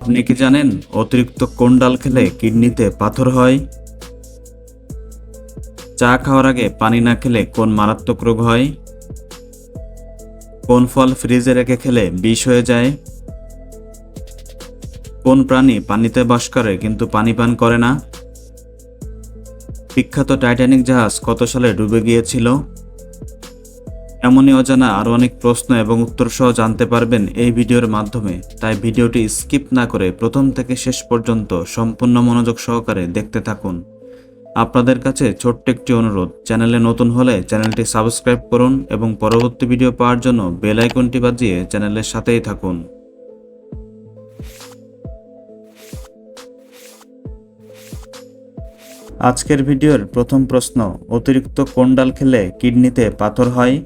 আপনি কি জানেন অতিরিক্ত কোন ডাল খেলে কিডনিতে পাথর হয়? চা খাওয়ার আগে পানি না খেলে কোন মারাত্মক রোগ হয়? কোন ফল ফ্রিজে রেখে খেলে বিষ হয়ে যায়? কোন প্রাণী পানিতে বাস করে কিন্তু পানি পান করে না? বিখ্যাত টাইটানিক জাহাজ কত সালে ডুবে গিয়েছিল? এমনই অজানা আরও অনেক প্রশ্ন এবং উত্তর সহ জানতে পারবেন এই ভিডিওর মাধ্যমে। তাই ভিডিওটি স্কিপ না করে প্রথম থেকে শেষ পর্যন্ত সম্পূর্ণ মনোযোগ সহকারে দেখতে থাকুন। আপনাদের কাছে ছোট্ট একটি অনুরোধ, চ্যানেলে নতুন হলে চ্যানেলটি সাবস্ক্রাইব করুন এবং পরবর্তী ভিডিও পাওয়ার জন্য বেল আইকনটি বাজিয়ে চ্যানেলের সাথেই থাকুন। আজকের ভিডিওর প্রথম প্রশ্ন, অতিরিক্ত কোন ডাল খেলে কিডনিতে পাথর হয়?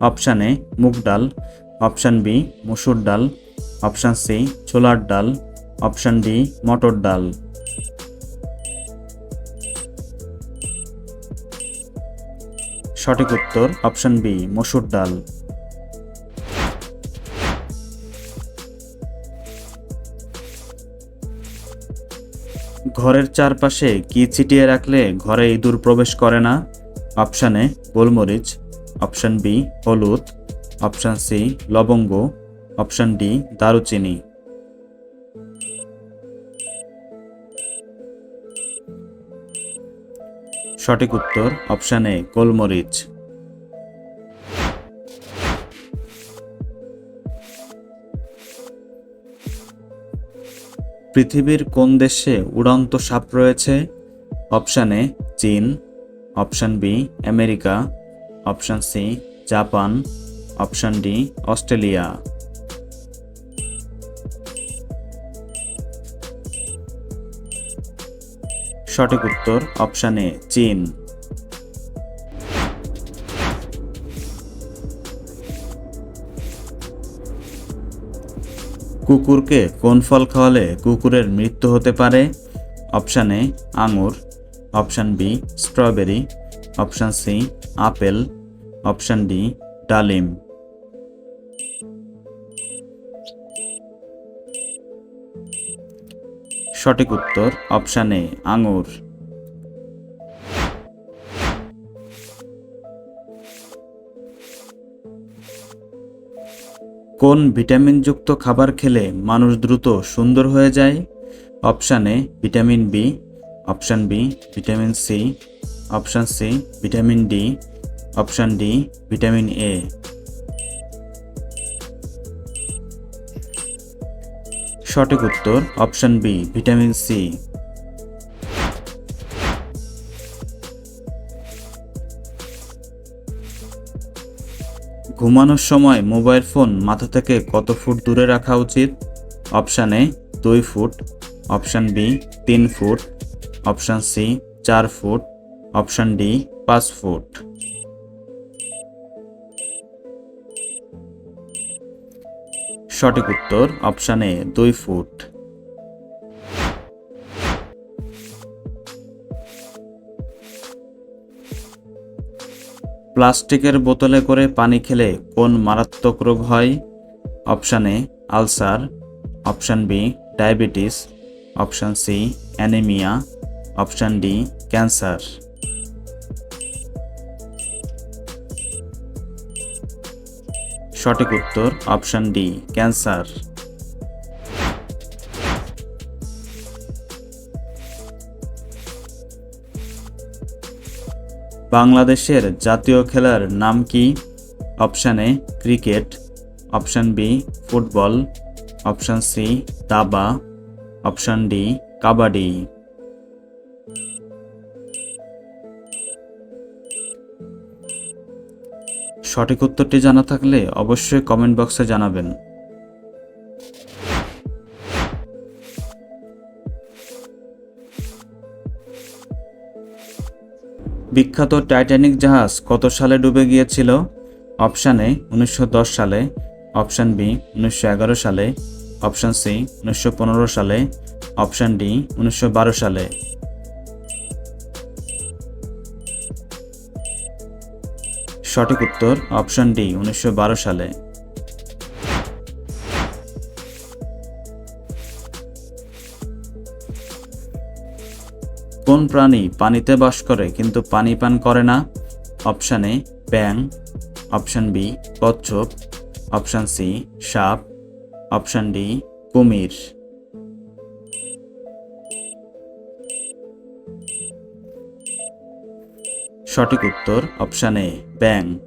অপশান এ মুগ ডাল, অপশান বি মসুর ডাল, অপশান সি ছোলার ডাল, অপশান ডি মটর ডাল। সঠিক উত্তর অপশান বি মসুর ডাল। ঘরের চারপাশে কি ছিটিয়ে রাখলে ঘরে ইঁদুর প্রবেশ করে না? অপশান গোলমরিচ অপশান বি, হলুদ। অপশান সি, লবঙ্গ। অপশান ডি, দারুচিনি। সঠিক উত্তর, অপশান এ, গোলমরিচ। পৃথিবীর কোন দেশে উড়ন্ত সাপ রয়েছে? অপশান এ, চীন। Option B, America. Option C, Japan. Option D, Australia. সঠিক উত্তর অপশান এ, চীন। কুকুরকে কোন ফল খাওয়ালে কুকুরের মৃত্যু হতে পারে? অপশান এ, আঙুর। Option B, strawberry. Option C, apple. Option D, ডালিম। সঠিক উত্তর অপশান এ, আঙুর। কোন ভিটামিনযুক্ত খাবার খেলে মানুষ দ্রুত সুন্দর হয়ে যায়? Option A, vitamin B, option B, vitamin C, option C, vitamin D option D, vitamin A. সঠিক উত্তর, অপশান বি, ভিটামিন সি। ঘুমানোর সময় মোবাইল ফোন মাথা থেকে কত ফুট দূরে রাখা উচিত? অপশান এ, দুই ফুট। অপশান বি, তিন ফুট। অপশান সি, চার ফুট। অপশান ডি, পাঁচ ফুট। সঠিক উত্তর অপশান এ দুই ফুট। প্লাস্টিকের বোতলে করে পানি খেলে কোন মারাত্মক রোগ হয়? Option A ulcer. Option B diabetes. Option C anaemia. Option D cancer. সঠিক উত্তর অপশান ডি, ক্যান্সার। বাংলাদেশের জাতীয় খেলার নাম কি? Option A, cricket. Option B, football. Option C, দাবা। Option D, kabaddi. সঠিক উত্তরটি জানা থাকলে অবশ্যই কমেন্ট বক্সে জানাবেন। বিখ্যাত টাইটানিক জাহাজ কত সালে ডুবে গিয়েছিল? অপশান এ, উনিশশো দশ সালে, অপশান বি, উনিশশো এগারো সালে, অপশান সি, উনিশশো পনেরো সালে, অপশান ডি, উনিশশো বারো সালে। সঠিক উত্তর অপশন ডি, উনিশশো বারো সালে। কোন প্রাণী পানিতে বাস করে কিন্তু পানি পান করে না? অপশান এ ব্যাং অপশান বি কচ্ছপ অপশান সি, সাপ। অপশান ডি, কুমির। সঠিক উত্তর অপশান এ ব্যাং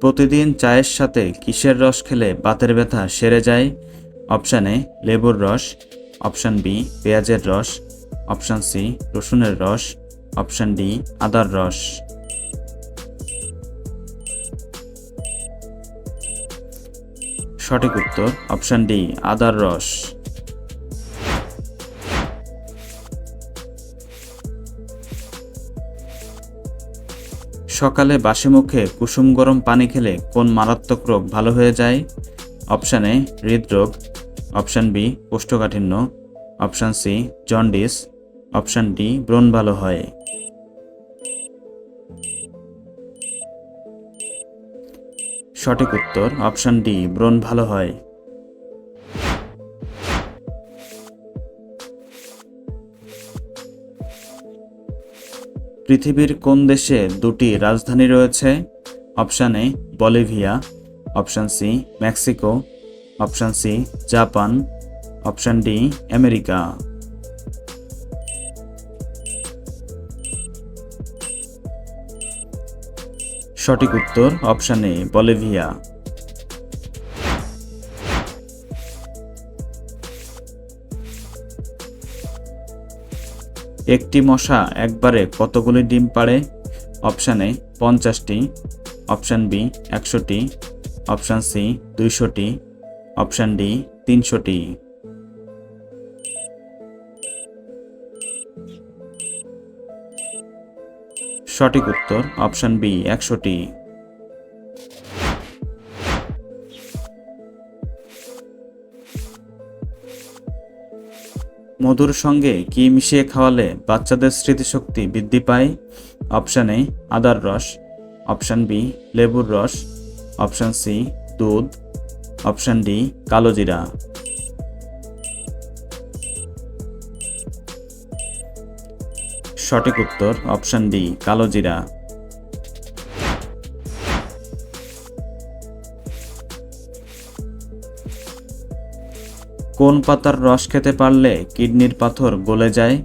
প্রতিদিন চায়ের সাথে কিসের রস খেলে বাতের ব্যথা সেরে যায়? অপশান এ লেবুর রস। অপশান বি পেঁয়াজের রস। অপশান সি রসুনের রস। অপশান ডি আদার রস। সঠিক উত্তর, অপশান ডি, আদার রস। সকালে বাসি মুখে কুসুম গরম পানি খেলে কোন মারাত্মক রোগ ভালো হয়ে যায়? অপশান এ, হৃদরোগ। অপশান বি, কোষ্ঠকাঠিন্য। Option C, jaundice. Option D, ব্রণ ভালো হয়। সঠিক উত্তর অপশান ডি ব্রণ ভালো হয়। পৃথিবীর কোন দেশে দুটি রাজধানী রয়েছে? Option A Bolivia option C Mexico option C Japan option D America. সঠিক উত্তর অপশান এ বলিভিয়া। একটি মশা একবারে কতগুলি ডিম পাড়ে? অপশান এ পঞ্চাশটি। অপশান বি একশোটি। অপশান সি দুইশোটি। অপশান ডি তিনশোটি। সঠিক উত্তর, অপশান বি, একশোটি। মধুর সঙ্গে কি মিশিয়ে খাওয়ালে বাচ্চাদের স্মৃতিশক্তি বৃদ্ধি পায়? অপশান এ, আদার রস। অপশান বি, লেবুর রস। অপশান সি, দুধ। অপশান ডি কালোজিরা সঠিক উত্তর, অপশান ডি কালোজিরা কোন পাতার রস খেতে পারলে কিডনির পাথর গলে যায়?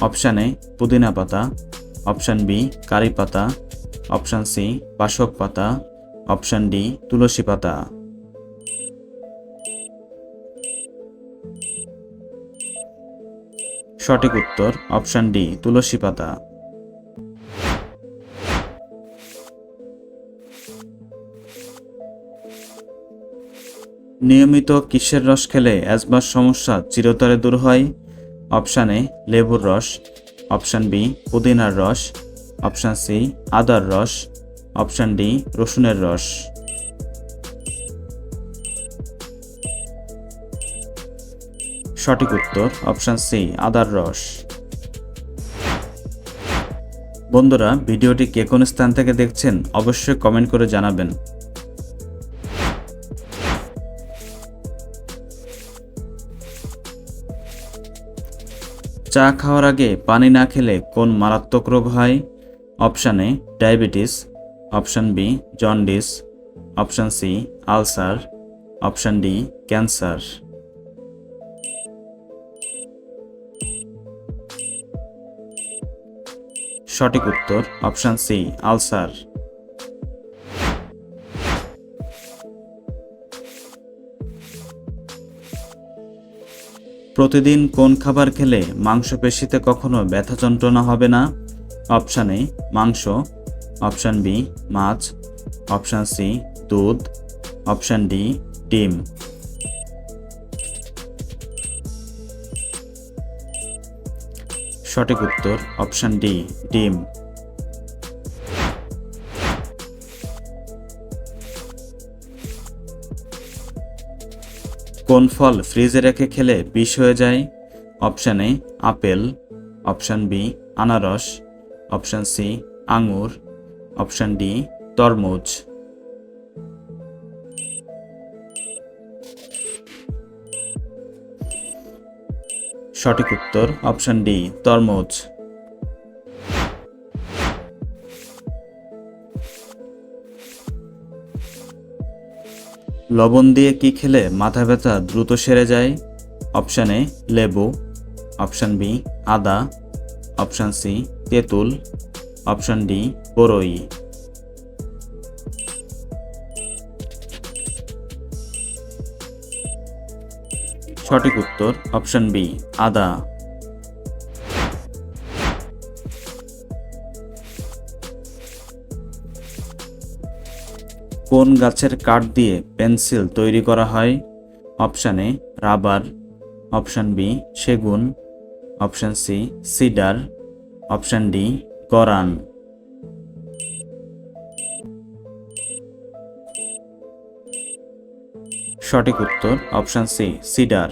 অপশান এ, পুদিনা পাতা। অপশান বি, কারি পাতা। অপশান সি, বাসক পাতা। অপশান ডি, তুলসী পাতা। সঠিক উত্তর, অপশান ডি, তুলসী পাতা। নিয়মিত কিসের রস খেলে অ্যাজমার সমস্যা চিরতরে দূর হয়? অপশান এ, লেবুর রস। অপশান বি, পুদিনার রস। অপশান সি, আদার রস। অপশান ডি, রসুনের রস। সঠিক উত্তর, অপশান সি, আদার রস। বন্ধুরা, ভিডিওটি কে কোন স্থান থেকে দেখছেন অবশ্যই কমেন্ট করে জানাবেন। চা খাওয়ার আগে পানি না খেলে কোন মারাত্মক রোগ হয়? Option A, diabetes. Option B, jaundice. Option C, ulcer. Option D, cancer. সঠিক উত্তর অপশান সি আলসার প্রতিদিন কোন খাবার খেলে মাংসপেশিতে কখনো ব্যথা যন্ত্রণা হবে না? অপশান এ মাংস. অপশান বি মাছ. অপশান সি দুধ. অপশান ডি ডিম। সঠিক উত্তর অপশান ডি ডিম। কোন ফল ফ্রিজে রেখে খেলে বিষ হয়ে যায়? Option A apple. Option B আনারস। অপশান সি আঙুর। অপশান ডি তরমুজ। সঠিক উত্তর অপশন ডি তরমুজ। লবণ দিয়ে কি খেলে মাথা ব্যথা দ্রুত সেরে যায়? অপশান এ লেবু। অপশান বি আদা। অপশান সি তেঁতুল। অপশান ডি বরই। সঠিক উত্তর অপশন বি আদা। কোন গাছের কাঠ দিয়ে পেন্সিল তৈরি করা হয়? Option A rubber. Option B সেগুন। Option C cedar. Option D গরান। সঠিক উত্তর অপশান সি সিডার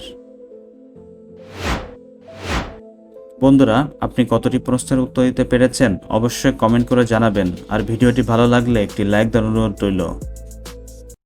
বন্ধুরা, আপনি কতটি প্রশ্নের উত্তর দিতে পেরেছেন? অবশ্যই কমেন্ট করে জানাবেন। আর ভিডিওটি ভালো লাগলে একটি লাইক দেওয়ার অনুরোধ রইল।